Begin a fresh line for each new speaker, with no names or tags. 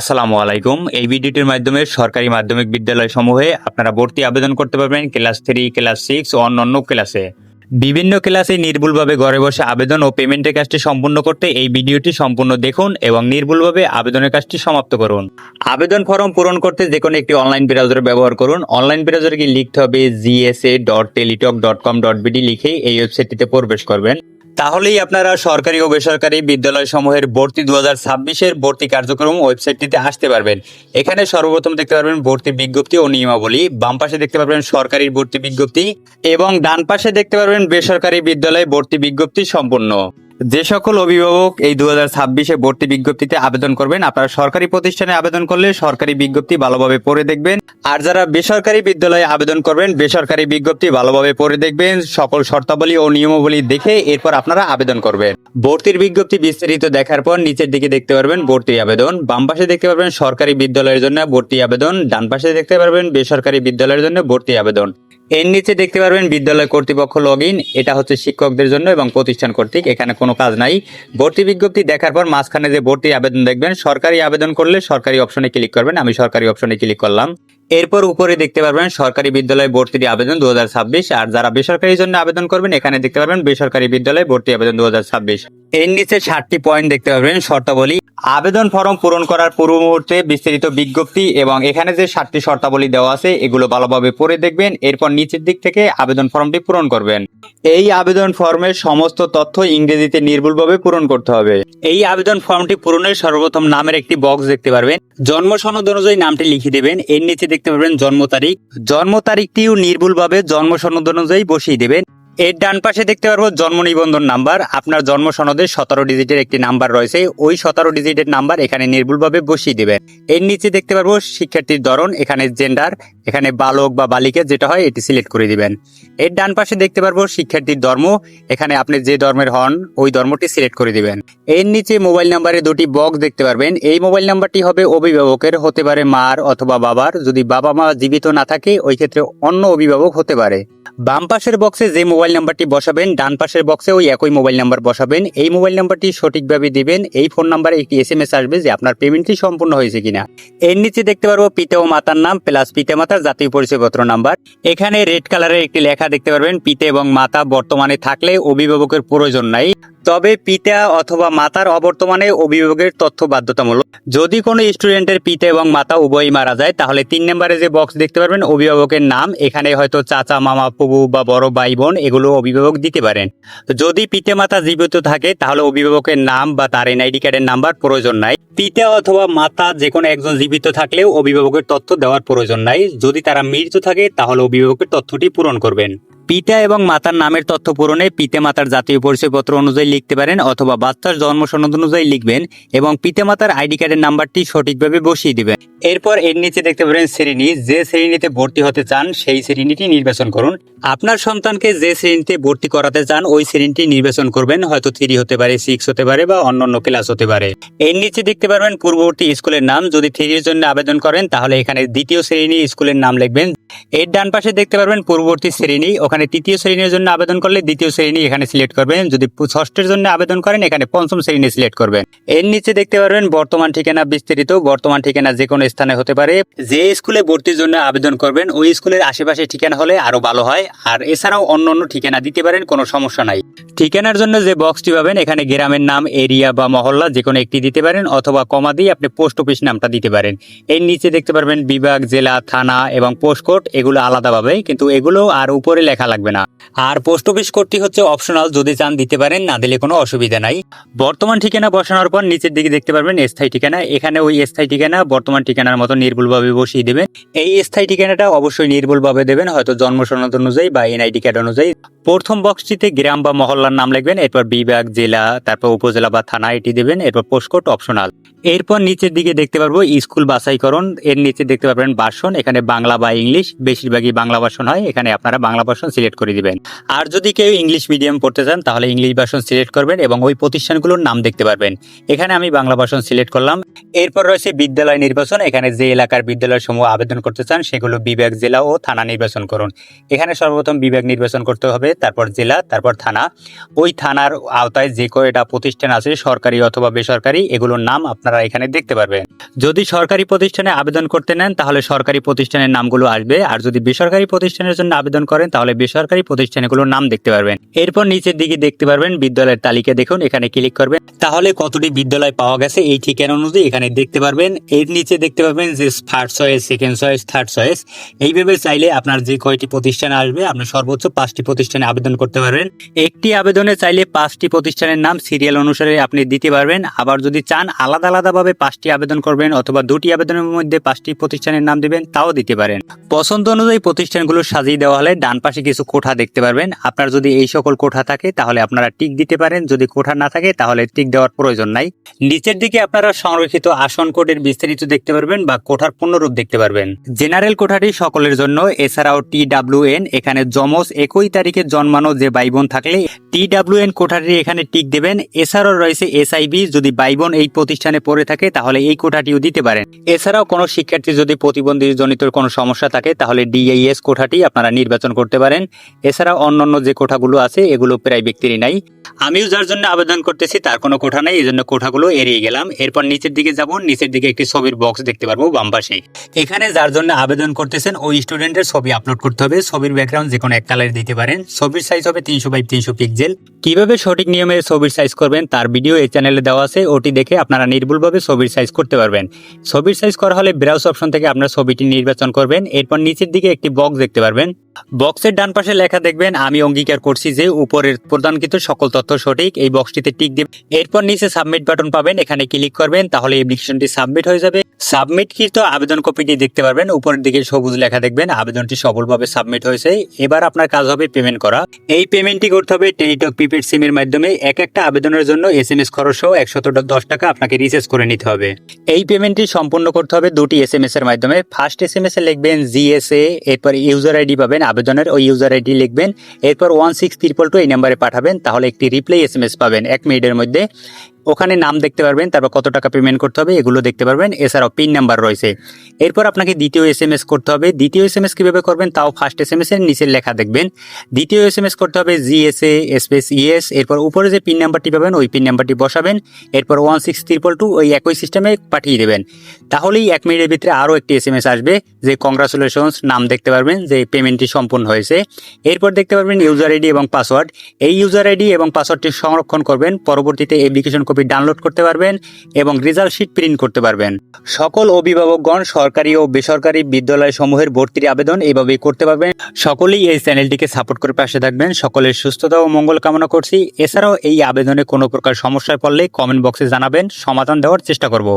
আসসালামু আলাইকুম। এই ভিডিওটির মাধ্যমে সরকারি মাধ্যমিক বিদ্যালয় সমূহে আপনারা ভর্তি আবেদন করতে পারবেন ক্লাস থ্রি, ক্লাস সিক্স ও অন্যান্য ক্লাসে। বিভিন্ন ক্লাসে নির্ভুলভাবে ঘরে বসে আবেদন ও পেমেন্টের কাজটি সম্পূর্ণ করতে এই ভিডিওটি সম্পূর্ণ দেখুন এবং নির্ভুলভাবে আবেদনের কাজটি সমাপ্ত করুন। আবেদন ফর্ম পূরণ করতে যে কোনো একটি অনলাইন ব্রাউজার ব্যবহার করুন। অনলাইন ব্রাউজারে গিয়ে লিখতে হবে GSA dot Teletalk dot com dot BD লিখে এই ওয়েবসাইটটিতে প্রবেশ করবেন। তাহলেই আপনারা সরকারি ও বেসরকারি বিদ্যালয় সমূহের ভর্তি দু হাজার ছাব্বিশের ভর্তি কার্যক্রম ওয়েবসাইটটিতে আসতে পারবেন। এখানে সর্বপ্রথম দেখতে পারবেন ভর্তি বিজ্ঞপ্তি ও নিয়মাবলী। বাম পাশে দেখতে পারবেন সরকারি ভর্তি বিজ্ঞপ্তি এবং ডান পাশে দেখতে পারবেন বেসরকারি বিদ্যালয়ে ভর্তি বিজ্ঞপ্তি সম্পূর্ণ। যে সকল অভিভাবক এই দু হাজার ছাব্বিশে ভর্তি বিজ্ঞপ্তিতে আবেদন করবেন, আপনারা সরকারি প্রতিষ্ঠানে আবেদন করলে সরকারি বিজ্ঞপ্তি ভালোভাবে পড়ে দেখবেন। আর যারা বেসরকারি বিদ্যালয়ে আবেদন করবেন, বেসরকারি বিজ্ঞপ্তি ভালোভাবে পড়ে দেখবেন, সকল শর্তাবলী ও নিয়মাবলী দেখে এরপর আপনারা আবেদন করবেন। ভর্তির বিজ্ঞপ্তি বিস্তারিত দেখার পর নিচের দিকে দেখতে পারবেন ভর্তি আবেদন। বাম পাশে দেখতে পারবেন সরকারি বিদ্যালয়ের জন্য ভর্তি আবেদন, ডান পাশে দেখতে পারবেন বেসরকারি বিদ্যালয়ের জন্য ভর্তি আবেদন। এর নিচে দেখতে পারবেন বিদ্যালয় কর্তৃপক্ষ লগ এটা হচ্ছে শিক্ষকদের জন্য এবং প্রতিষ্ঠান কর্তৃক, এখানে কোনো কাজ নাই। ভর্তি বিজ্ঞপ্তি দেখার পর মাঝখানে যে ভর্তি আবেদন দেখবেন, সরকারি আবেদন করলে সরকারি অপশনে ক্লিক করবেন, আমি সরকারি অপশনে ক্লিক করলাম। এরপর উপরে দেখতে পারবেন সরকারি বিদ্যালয় ভর্তির আবেদন দুহাজার ছাব্বিশ, আর যারা বেসরকারির জন্য আবেদন করবেন, এখানে দেখতে পারবেন বেসরকারি বিদ্যালয় ভর্তি আবেদন দু এর নিচে ষাটটি পয়েন্ট দেখতে পারবেন, শর্তাবলী। আবেদন ফর্ম পূরণ করার পূর্ব মুহূর্তে বিস্তারিত বিজ্ঞপ্তি এবং এখানে যে সাতটি শর্তাবলী দেওয়া আছে, এগুলো ভালোভাবে পড়ে দেখবেন, এরপর নিচের দিক থেকে আবেদন ফর্মটি পূরণ করবেন। এই আবেদন ফর্মের সমস্ত তথ্য ইংরেজিতে নির্ভুলভাবে পূরণ করতে হবে। এই আবেদন ফর্মটি পূরণের সর্বপ্রথম নামের একটি বক্স দেখতে পারবেন জন্ম সনদ অনুযায়ী নামটি লিখে দেবেন। এর নিচে দেখতে পাবেন জন্ম তারিখ। জন্ম তারিখটিও নির্ভুলভাবে জন্ম সনদ অনুযায়ী বসিয়ে দেবেন। এর ডান পাশে দেখতে পারব জন্ম নিবন্ধন নাম্বার। আপনার জন্ম সনদে সতেরো ডিজিটের একটি নাম্বার রয়েছে। ওই সতেরো ডিজিটের নাম্বার এখানে নির্ভুলভাবে বসিয়ে দেবেন। এর নিচে দেখতে পারব শিক্ষার্থীর ধরন, এখানে জেন্ডার এখানে বালক বা বালিকা যেটা হয়, এটি সিলেক্ট করে দিবেন। এর ডান পাশে দেখতে পারব শিক্ষার্থীর ধর্ম। এখানে আপনি যে ধর্মের হন, ওই ধর্মটি সিলেক্ট করে দিবেন। এর নিচে মোবাইল নাম্বারে দুটি বক্স দেখতে পারবেন। এই মোবাইল নাম্বারটি হবে অভিভাবকের, হতে পারে মার অথবা বাবার। যদি বাবা মা জীবিত না থাকে, ওই ক্ষেত্রে অন্য অভিভাবক হতে পারে। বাম পাশের বক্সে যে মোবাইল নাম্বারটি বসাবেন, ডান পাশের বক্সে ওই একই মোবাইল নাম্বার বসাবেন। এই মোবাইল নাম্বারটি সঠিকভাবে দিবেন। এই ফোন নাম্বারে একটি এস আসবে যে আপনার পেমেন্টটি সম্পূর্ণ হয়েছে কিনা। এর নিচে দেখতে পারব পিতা ও মাতার নাম প্লাস পিতা মাতার জাতীয় পরিচয়পত্র নাম্বার। এখানে রেড কালারের একটি লেখা দেখতে পারবেন, পিতা এবং মাতা বর্তমানে থাকলে অভিভাবকের প্রয়োজন নাই। তবে পিতা অথবা মাতার অবর্তমানে অভিভাবকের তথ্য বাধ্যতামূলক। যদি কোনো স্টুডেন্টের পিতা এবং মাতা উভয়ই মারা যায়, তাহলে তিন নম্বরে যে বক্স দেখতে পারবেন, অভিভাবকের নাম, এখানে হয়তো চাচা, মামা পুবু বা বড় ভাই, বোন, এগুলো অভিভাবক দিতে পারেন। যদি পিতা মাতা জীবিত থাকে, তাহলে অভিভাবকের নাম বা তার এনআইডি কার্ডের নাম্বার প্রয়োজন নাই। পিতা অথবা মাতা যে কোনো একজন জীবিত থাকলেও অভিভাবকের তথ্য দেওয়ার প্রয়োজন নাই। যদি তারা মৃত থাকে, তাহলে অভিভাবকের তথ্যটি পূরণ করবেন। পিতা এবং মাতার নামের তথ্য পূরণে পিতা মাতার জাতীয় পরিচয়পত্র অনুযায়ী লিখতে পারেন অথবা বাচ্চার জন্ম সনদ অনুযায়ী লিখবেন এবং পিতা মাতার আইডি কার্ডের নাম্বারটি সঠিকভাবে বসিয়ে দিবেন। এরপর এর নিচে দেখতে পারেন শ্রেণি। যে শ্রেণীতে ভর্তি হতে চান, সেই শ্রেণীটি নির্বাচন করুন। আপনার সন্তানকে যে শ্রেণীতে ভর্তি করাতে চান, ওই শ্রেণীটি নির্বাচন করবেন। হয়তো থ্রি হতে পারে, সিক্স হতে পারে বা অন্যান্য ক্লাস হতে পারে। এর নিচে দেখতে পারবেন পূর্ববর্তী স্কুলের নাম। যদি থ্রির জন্য আবেদন করেন, তাহলে এখানে দ্বিতীয় শ্রেণি স্কুলের নাম লিখবেন। এর ডান পাশে দেখতে পারবেন পূর্ববর্তী শ্রেণি। ওখানে তৃতীয় শ্রেণির জন্য আবেদন করলে দ্বিতীয় শ্রেণি এখানে সিলেক্ট করবেন। যদি ষষ্ঠের জন্য আবেদন করেন, এখানে পঞ্চম শ্রেণি সিলেক্ট করবেন। এর নিচে দেখতে পারবেন বর্তমান ঠিকানা বিস্তারিত। বর্তমান ঠিকানা যে কোনো স্থানে হতে পারে। যে স্কুলে ভর্তির জন্য আবেদন করবেন, ওই স্কুলের আশেপাশে ঠিকানা হলে আরও ভালো হয়। আর এছাড়াও অন্য অন্য ঠিকানা দিতে পারেন, কোনো সমস্যা নাই। ঠিকানার জন্য যে বক্সটি পাবেন, এখানে গ্রামের নাম এরিয়া বা মহল্লা যে কোনো একটি দিতে পারেন অথবা কমা দিয়ে আপনি পোস্ট অফিস নামটা দিতে পারেন। এর নিচে দেখতে পারবেন বিভাগ, জেলা, থানা এবং পোস্ট কোড এগুলো আলাদাভাবে। কিন্তু এগুলো আর উপরে লেখা লাগবে না। আর পোস্ট অফিস কোডটি হচ্ছে অপশনাল, যদি চান দিতে পারেন, না দিলে কোনো অসুবিধা নাই। বর্তমান ঠিকানা বসানোর পর নিচের দিকে দেখতে পারবেন স্থায়ী ঠিকানা। এখানে ওই স্থায়ী ঠিকানা বর্তমান ঠিকানার মতো নির্ভুলভাবে বসিয়ে দেবেন। এই স্থায়ী ঠিকানাটা অবশ্যই নির্ভুলভাবে দেবেন, হয়তো জন্ম সনদ অনুযায়ী বা এনআইডি কার্ড অনুযায়ী। প্রথম বক্সটিতে গ্রাম বা মহল্লার নাম লিখবেন, এরপর বিভাগ, জেলা, তারপর উপজেলা বা থানা এটি দেবেন, এরপর পোস্টকোড অপশনাল। এরপর নিচের দিকে দেখতে পারব স্কুল বাছাইকরণ, এর নিচে দেখতে পারবেন ভাষণ, এখানে বাংলা বা ইংলিশ, বেশিরভাগই বাংলা ভাষণ হয়, এখানে আপনারা বাংলা ভাষণ সিলেক্ট করে দিবেন। আর যদি কেউ ইংলিশ মিডিয়াম পড়তে চান, তাহলে ইংলিশ ভার্সন সিলেক্ট করবেন এবং ওই প্রতিষ্ঠানগুলোর নাম দেখতে পারবেন। এখানে আমি বাংলা ভার্সন সিলেক্ট করলাম। এরপর রয়েছে বিদ্যালয় নির্বাচন। এখানে যে এলাকার বিদ্যালয় সমূহ আবেদন করতে চান, সেগুলো বিভাগ, জেলা ও থানা নির্বাচন করুন। এখানে সর্বপ্রথম বিভাগ নির্বাচন করতে হবে, তারপর জেলা, তারপর থানা। ওই থানার আওতায় যে কয়টা প্রতিষ্ঠান আছে, সরকারি অথবা বেসরকারি, এগুলোর নাম আপনারা এখানে দেখতে পারবেন। যদি সরকারি প্রতিষ্ঠানে আবেদন করতে নেন, তাহলে সরকারি প্রতিষ্ঠানের নামগুলো আসবে। আর যদি বেসরকারি প্রতিষ্ঠানের জন্য আবেদন করেন, তাহলে বেসরকারি প্রতিষ্ঠানগুলোর নাম দেখতে পারবেন। এরপর নিচের দিকে দেখতে পারবেন বিদ্যালয়ের তালিকা দেখুন, এখানে ক্লিক করবেন। তাহলে কতটি বিদ্যালয় পাওয়া গেছে এই ঠিকানা অনুযায়ী এখানে দেখতে পারবেন। এর নিচে দেখতে পারবেন যে first choice second choice third choice এইভাবে চাইলে আপনার যে কয়টি প্রতিষ্ঠান আসবে, আপনি সর্বোচ্চ পাঁচটি প্রতিষ্ঠানে আবেদন করতে পারবেন। একটি আবেদনে চাইলে পাঁচটি প্রতিষ্ঠানের নাম সিরিয়াল অনুসারে আপনি দিতে পারবেন। আবার যদি চান, আলাদা আলাদাভাবে পাঁচটি আবেদন করবেন অথবা দুটি আবেদনের মধ্যে পাঁচটি প্রতিষ্ঠানের নাম দিবেন, তাও দিতে পারেন। পছন্দ অনুযায়ী প্রতিষ্ঠানগুলো সাজিয়ে দেওয়া হলে ডান পাশে কিছু কোঠা দেখতে পারবেন। আপনার যদি এই সকল কোঠা থাকে, তাহলে আপনারা টিক দিতে পারেন। যদি কোঠা না থাকে, তাহলে টিক দেওয়ার প্রয়োজন নাই। নিচের দিকে আপনারা সংরক্ষিত আসন কোডের বিস্তারিত দেখতে পারবেন বা কোঠার পূর্ণরূপ দেখতে পারবেন। জেনারেল কোঠাটি সকলের জন্য, এছাড়াও টি ডাব্লিউ এন এখানে জমস একই তারিখে জন্মানো যে ভাই বোন থাকলে টি ডাব্লিউ এন কোঠাটি এখানে টিক দেবেন। এছাড়াও রয়েছে এসআইবি, যদি ভাই বোন এই প্রতিষ্ঠানে পড়ে থাকে, তাহলে এই কোঠাটিও দিতে পারেন। এছাড়াও কোনো শিক্ষার্থী যদি প্রতিবন্ধী জনিত কোনো সমস্যা থাকে, তাহলে ডিআইএস কোঠাটি আপনারা নির্বাচন করতে পারেন। এছাড়াও অন্যান্য যে কোঠাগুলো আছে, এগুলো প্রায় ব্যক্তিরই নাই। আমিও যার জন্য আবেদন করতেছি, তার কোনো কোঠা নেই, এই জন্য কোঠাগুলো এড়িয়ে গেলাম। এরপর নিচের দিকে যাব, নিচের দিকে একটি ছবির বক্স দেখতে পারব বাম পাশে। এখানে যার জন্য আবেদন করতেছেন, ওই স্টুডেন্টের ছবি আপলোড করতে হবে। ছবির ব্যাকগ্রাউন্ড যে কোনো এক কালার দিতে পারেন। ছবির সাইজ হবে তিনশো বাই তিনশো পিক্সেল কীভাবে সঠিক নিয়মে ছবির সাইজ করবেন, তার ভিডিও এই চ্যানেলে দেওয়া আছে। ওটি দেখে আপনারা নির্ভুলভাবে ছবির সাইজ করতে পারবেন। ছবির সাইজ করা হলে ব্রাউজ অপশন থেকে আপনার ছবিটি নির্বাচন করবেন। এরপর নিচের দিকে একটি বক্স দেখতে পারবেন। বক্সের ডান পাশে লেখা দেখবেন, আমি অঙ্গীকার করছি যে উপরের প্রদানকৃত সকল তথ্য সঠিক, এই বক্সটিতে টিক দিবেন এরপর নিচে সাবমিট বাটন পাবেন, এখানে ক্লিক করবেন, তাহলে অ্যাপ্লিকেশনটি সাবমিট হয়ে যাবে। সাবমিট কৃত আবেদন কপিটি দেখতে পারবেন। উপরের দিকে সবুজ লেখা দেখবেন, আবেদনটি সফলভাবে সাবমিট হয়েছে। এবার আপনার কাজ হবে পেমেন্ট করা। এই পেমেন্টটি করতে হবে টেলিটক প্রিপেড সিমের মাধ্যমে। এক একটা আবেদনের জন্য এস এম এস খরচ সহ একশত দশ টাকা আপনাকে রিচার্জ করে নিতে হবে। এই পেমেন্টটি সম্পূর্ণ করতে হবে দুটি এস এম এস এর মাধ্যমে। ফার্স্ট এস এম এস এ লিখবেন জিএসএ এরপর ইউজার আইডি পাবেন আবেদনের। ওই ইউজার আইডি লিখবেন। এরপর ওয়ান সিক্স ত্রিপল টু এই নাম্বারে পাঠাবেন। তাহলে একটি রিপ্লাই এস এম এস পাবেন এক মিনিটের মধ্যে। ওখানে নাম দেখতে পারবেন, তারপর কত টাকা পেমেন্ট করতে হবে এগুলো দেখতে পারবেন। এছাড়াও পিন নাম্বার রয়েছে। এরপর আপনাকে দ্বিতীয় এস এম এস করতে হবে। দ্বিতীয় এস এম এস কীভাবে করবেন? তাও ফার্স্ট এস এম এস এর নিচের লেখা দেখবেন। দ্বিতীয় এস এম এস করতে হবে জিএসএ স্পেস ইএস এরপর উপরে যে পিন নাম্বারটি পাবেন, ওই পিন নাম্বারটি বসাবেন। এরপর ওয়ান সিক্স ত্রিপল টু ওই একই সিস্টেমে পাঠিয়ে দেবেন। তাহলেই এক মিনিটের ভিতরে আরও একটি এস এম এস আসবে যে কংগ্রাচুলেশনস নাম দেখতে পারবেন, যে পেমেন্টটি সম্পূর্ণ হয়েছে। এরপর দেখতে পারবেন ইউজার আইডি এবং পাসওয়ার্ড এই ইউজার আইডি এবং পাসওয়ার্ডটি সংরক্ষণ করবেন। পরবর্তীতে অ্যাপ্লিকেশন কপি ডাউনলোড করতে পারবেন এবং রেজাল্ট শিট প্রিন্ট করতে পারবেন। সকল অভিভাবকগণ সরকারি ও বেসরকারি বিদ্যালয় সমূহের ভর্তির আবেদন এইভাবেই করতে পারবেন। সকলেই এই চ্যানেলটিকে সাপোর্ট করে পাশে থাকবেন। সকলের সুস্থতা ও মঙ্গল কামনা করছি। এছাড়াও এই আবেদনে কোনো প্রকার সমস্যায় পড়লে কমেন্ট বক্সে জানাবেন। সমাধান দেওয়ার চেষ্টা করব।